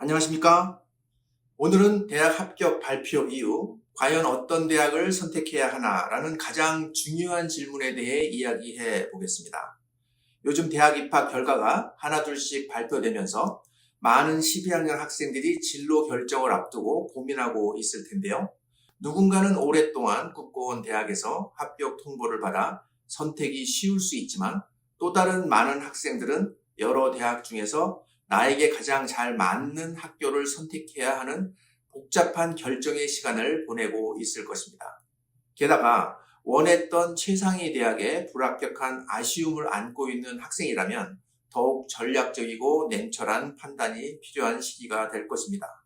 안녕하십니까? 오늘은 대학 합격 발표 이후 과연 어떤 대학을 선택해야 하나라는 가장 중요한 질문에 대해 이야기해 보겠습니다. 요즘 대학 입학 결과가 하나둘씩 발표되면서 많은 12학년 학생들이 진로 결정을 앞두고 고민하고 있을 텐데요. 누군가는 오랫동안 꿈꿔온 대학에서 합격 통보를 받아 선택이 쉬울 수 있지만 또 다른 많은 학생들은 여러 대학 중에서 나에게 가장 잘 맞는 학교를 선택해야 하는 복잡한 결정의 시간을 보내고 있을 것입니다. 게다가 원했던 최상위 대학에 불합격한 아쉬움을 안고 있는 학생이라면 더욱 전략적이고 냉철한 판단이 필요한 시기가 될 것입니다.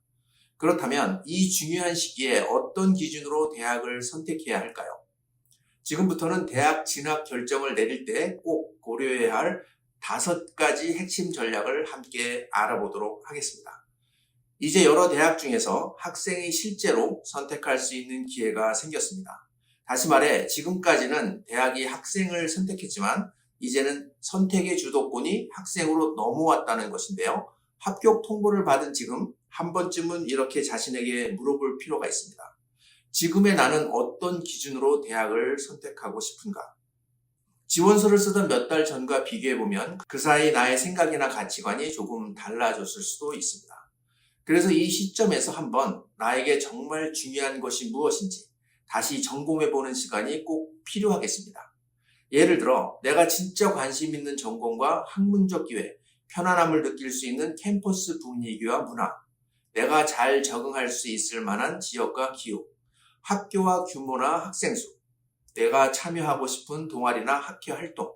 그렇다면 이 중요한 시기에 어떤 기준으로 대학을 선택해야 할까요? 지금부터는 대학 진학 결정을 내릴 때 꼭 고려해야 할 다섯 가지 핵심 전략을 함께 알아보도록 하겠습니다. 이제 여러 대학 중에서 학생이 실제로 선택할 수 있는 기회가 생겼습니다. 다시 말해, 지금까지는 대학이 학생을 선택했지만, 이제는 선택의 주도권이 학생으로 넘어왔다는 것인데요. 합격 통보를 받은 지금 한 번쯤은 이렇게 자신에게 물어볼 필요가 있습니다. 지금의 나는 어떤 기준으로 대학을 선택하고 싶은가? 지원서를 쓰던 몇 달 전과 비교해보면 그 사이 나의 생각이나 가치관이 조금 달라졌을 수도 있습니다. 그래서 이 시점에서 한번 나에게 정말 중요한 것이 무엇인지 다시 점검해보는 시간이 꼭 필요하겠습니다. 예를 들어 내가 진짜 관심 있는 전공과 학문적 기회, 편안함을 느낄 수 있는 캠퍼스 분위기와 문화, 내가 잘 적응할 수 있을 만한 지역과 기후, 학교와 규모나 학생 수, 내가 참여하고 싶은 동아리나 학회 활동,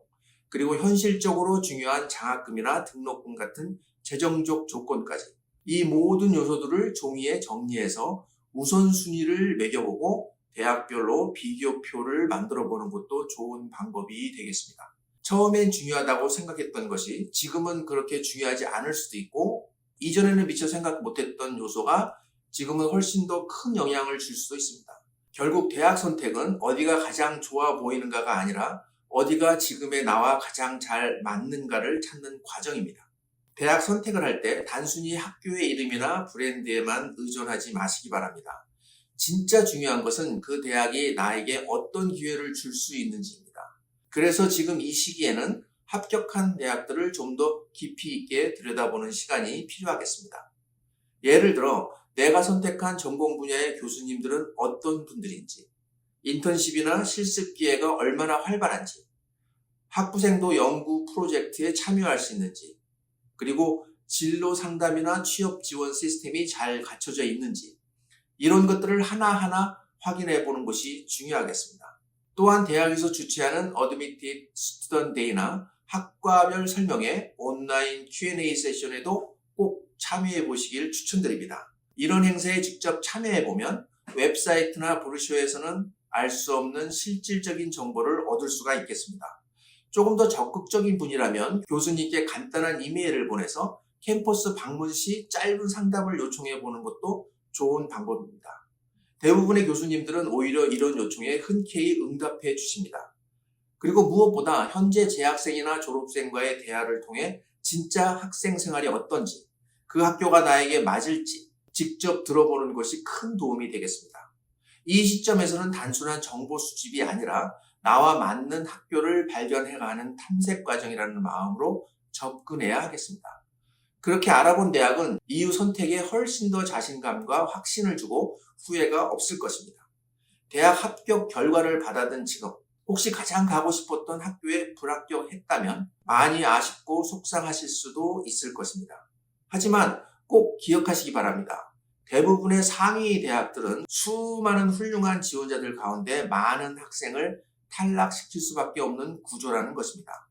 그리고 현실적으로 중요한 장학금이나 등록금 같은 재정적 조건까지 이 모든 요소들을 종이에 정리해서 우선순위를 매겨보고 대학별로 비교표를 만들어 보는 것도 좋은 방법이 되겠습니다. 처음엔 중요하다고 생각했던 것이 지금은 그렇게 중요하지 않을 수도 있고 이전에는 미처 생각 못했던 요소가 지금은 훨씬 더 큰 영향을 줄 수도 있습니다. 결국 대학 선택은 어디가 가장 좋아 보이는가가 아니라 어디가 지금의 나와 가장 잘 맞는가를 찾는 과정입니다. 대학 선택을 할 때 단순히 학교의 이름이나 브랜드에만 의존하지 마시기 바랍니다. 진짜 중요한 것은 그 대학이 나에게 어떤 기회를 줄 수 있는지입니다. 그래서 지금 이 시기에는 합격한 대학들을 좀 더 깊이 있게 들여다보는 시간이 필요하겠습니다. 예를 들어 내가 선택한 전공 분야의 교수님들은 어떤 분들인지, 인턴십이나 실습 기회가 얼마나 활발한지, 학부생도 연구 프로젝트에 참여할 수 있는지, 그리고 진로 상담이나 취업 지원 시스템이 잘 갖춰져 있는지, 이런 것들을 하나하나 확인해 보는 것이 중요하겠습니다. 또한 대학에서 주최하는 Admitted Student Day나 학과별 설명회 온라인 Q&A 세션에도 꼭 참여해 보시길 추천드립니다. 이런 행사에 직접 참여해 보면 웹사이트나 브로셔에서는 알 수 없는 실질적인 정보를 얻을 수가 있겠습니다. 조금 더 적극적인 분이라면 교수님께 간단한 이메일을 보내서 캠퍼스 방문 시 짧은 상담을 요청해 보는 것도 좋은 방법입니다. 대부분의 교수님들은 오히려 이런 요청에 흔쾌히 응답해 주십니다. 그리고 무엇보다 현재 재학생이나 졸업생과의 대화를 통해 진짜 학생 생활이 어떤지, 그 학교가 나에게 맞을지 직접 들어보는 것이 큰 도움이 되겠습니다. 이 시점에서는 단순한 정보 수집이 아니라 나와 맞는 학교를 발견해가는 탐색 과정이라는 마음으로 접근해야 하겠습니다. 그렇게 알아본 대학은 이후 선택에 훨씬 더 자신감과 확신을 주고 후회가 없을 것입니다. 대학 합격 결과를 받아든 지금 혹시 가장 가고 싶었던 학교에 불합격했다면 많이 아쉽고 속상하실 수도 있을 것입니다. 하지만 꼭 기억하시기 바랍니다. 대부분의 상위 대학들은 수많은 훌륭한 지원자들 가운데 많은 학생을 탈락시킬 수밖에 없는 구조라는 것입니다.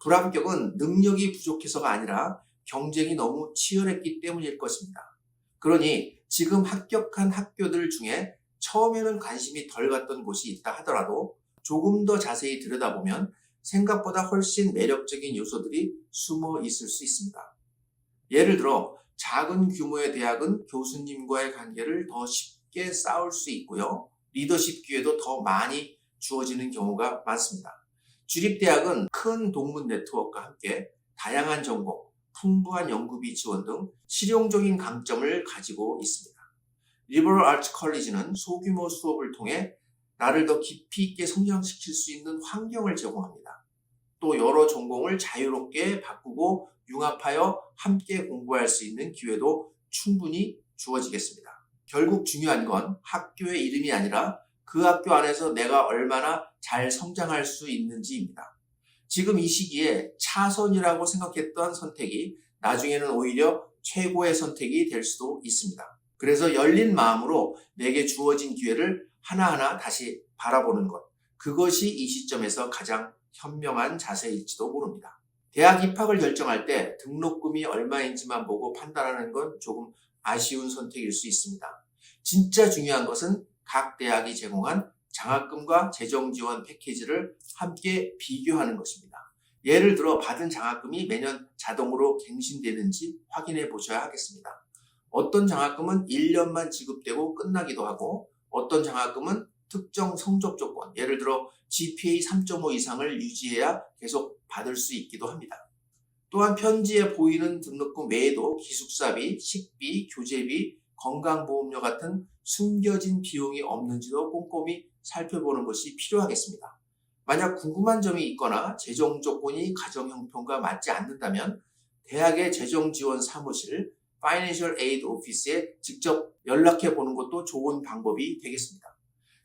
불합격은 능력이 부족해서가 아니라 경쟁이 너무 치열했기 때문일 것입니다. 그러니 지금 합격한 학교들 중에 처음에는 관심이 덜 갔던 곳이 있다 하더라도 조금 더 자세히 들여다보면 생각보다 훨씬 매력적인 요소들이 숨어 있을 수 있습니다. 예를 들어 작은 규모의 대학은 교수님과의 관계를 더 쉽게 쌓을 수 있고요. 리더십 기회도 더 많이 주어지는 경우가 많습니다. 주립대학은 큰 동문 네트워크와 함께 다양한 전공, 풍부한 연구비 지원 등 실용적인 강점을 가지고 있습니다. 리버럴 아츠 컬리지는 소규모 수업을 통해 나를 더 깊이 있게 성장시킬 수 있는 환경을 제공합니다. 또 여러 전공을 자유롭게 바꾸고 융합하여 함께 공부할 수 있는 기회도 충분히 주어지겠습니다. 결국 중요한 건 학교의 이름이 아니라 그 학교 안에서 내가 얼마나 잘 성장할 수 있는지입니다. 지금 이 시기에 차선이라고 생각했던 선택이 나중에는 오히려 최고의 선택이 될 수도 있습니다. 그래서 열린 마음으로 내게 주어진 기회를 하나하나 다시 바라보는 것. 그것이 이 시점에서 가장 현명한 자세일지도 모릅니다. 대학 입학을 결정할 때 등록금이 얼마인지만 보고 판단하는 건 조금 아쉬운 선택일 수 있습니다. 진짜 중요한 것은 각 대학이 제공한 장학금과 재정 지원 패키지를 함께 비교하는 것입니다. 예를 들어 받은 장학금이 매년 자동으로 갱신되는지 확인해 보셔야 하겠습니다. 어떤 장학금은 1년만 지급되고 끝나기도 하고 어떤 장학금은 특정 성적 조건, 예를 들어 GPA 3.5 이상을 유지해야 계속 받을 수 있기도 합니다. 또한 편지에 보이는 등록금 외에도 기숙사비, 식비, 교재비, 건강보험료 같은 숨겨진 비용이 없는지도 꼼꼼히 살펴보는 것이 필요하겠습니다. 만약 궁금한 점이 있거나 재정 조건이 가정 형편과 맞지 않는다면 대학의 재정 지원 사무실 Financial Aid Office에 직접 연락해 보는 것도 좋은 방법이 되겠습니다.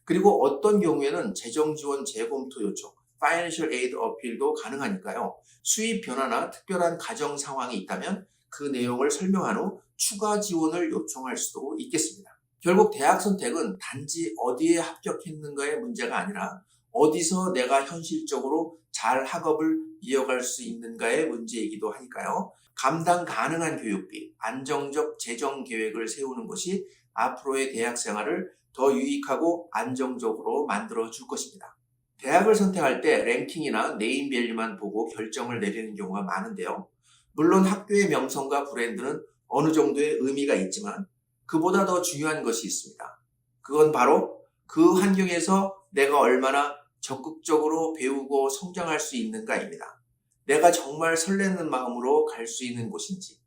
그리고 어떤 경우에는 재정 지원 재검토 요청, Financial Aid 어필도 가능하니까요. 수입 변화나 특별한 가정 상황이 있다면 그 내용을 설명한 후 추가 지원을 요청할 수도 있겠습니다. 결국 대학 선택은 단지 어디에 합격했는가의 문제가 아니라 어디서 내가 현실적으로 잘 학업을 이어갈 수 있는가의 문제이기도 하니까요. 감당 가능한 교육비, 안정적 재정 계획을 세우는 것이 앞으로의 대학 생활을 더 유익하고 안정적으로 만들어 줄 것입니다. 대학을 선택할 때 랭킹이나 네임밸류만 보고 결정을 내리는 경우가 많은데요. 물론 학교의 명성과 브랜드는 어느 정도의 의미가 있지만 그보다 더 중요한 것이 있습니다. 그건 바로 그 환경에서 내가 얼마나 적극적으로 배우고 성장할 수 있는가입니다. 내가 정말 설레는 마음으로 갈 수 있는 곳인지,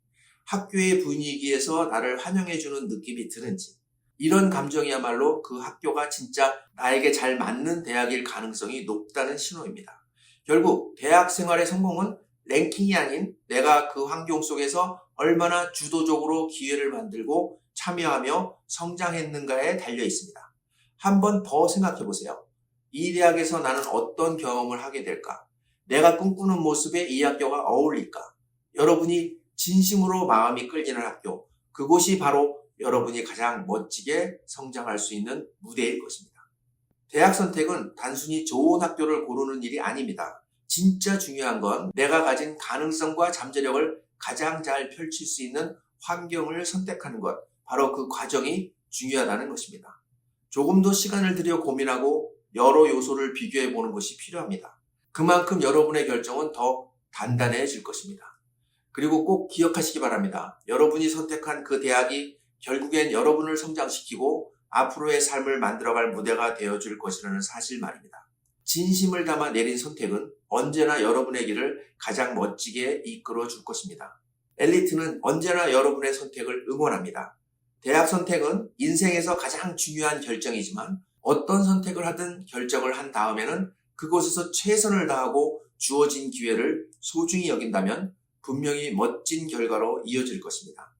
학교의 분위기에서 나를 환영해주는 느낌이 드는지, 이런 감정이야말로 그 학교가 진짜 나에게 잘 맞는 대학일 가능성이 높다는 신호입니다. 결국 대학 생활의 성공은 랭킹이 아닌 내가 그 환경 속에서 얼마나 주도적으로 기회를 만들고 참여하며 성장했는가에 달려 있습니다. 한 번 더 생각해 보세요. 이 대학에서 나는 어떤 경험을 하게 될까? 내가 꿈꾸는 모습에 이 학교가 어울릴까? 여러분이 진심으로 마음이 끌리는 학교, 그곳이 바로 여러분이 가장 멋지게 성장할 수 있는 무대일 것입니다. 대학 선택은 단순히 좋은 학교를 고르는 일이 아닙니다. 진짜 중요한 건 내가 가진 가능성과 잠재력을 가장 잘 펼칠 수 있는 환경을 선택하는 것, 바로 그 과정이 중요하다는 것입니다. 조금 더 시간을 들여 고민하고 여러 요소를 비교해 보는 것이 필요합니다. 그만큼 여러분의 결정은 더 단단해질 것입니다. 그리고 꼭 기억하시기 바랍니다. 여러분이 선택한 그 대학이 결국엔 여러분을 성장시키고 앞으로의 삶을 만들어갈 무대가 되어줄 것이라는 사실 말입니다. 진심을 담아 내린 선택은 언제나 여러분의 길을 가장 멋지게 이끌어 줄 것입니다. 엘리트는 언제나 여러분의 선택을 응원합니다. 대학 선택은 인생에서 가장 중요한 결정이지만 어떤 선택을 하든 결정을 한 다음에는 그곳에서 최선을 다하고 주어진 기회를 소중히 여긴다면 분명히 멋진 결과로 이어질 것입니다.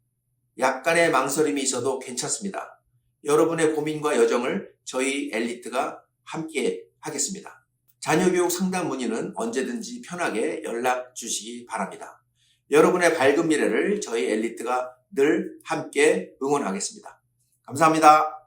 약간의 망설임이 있어도 괜찮습니다. 여러분의 고민과 여정을 저희 엘리트가 함께 하겠습니다. 자녀교육 상담 문의는 언제든지 편하게 연락 주시기 바랍니다. 여러분의 밝은 미래를 저희 엘리트가 늘 함께 응원하겠습니다. 감사합니다.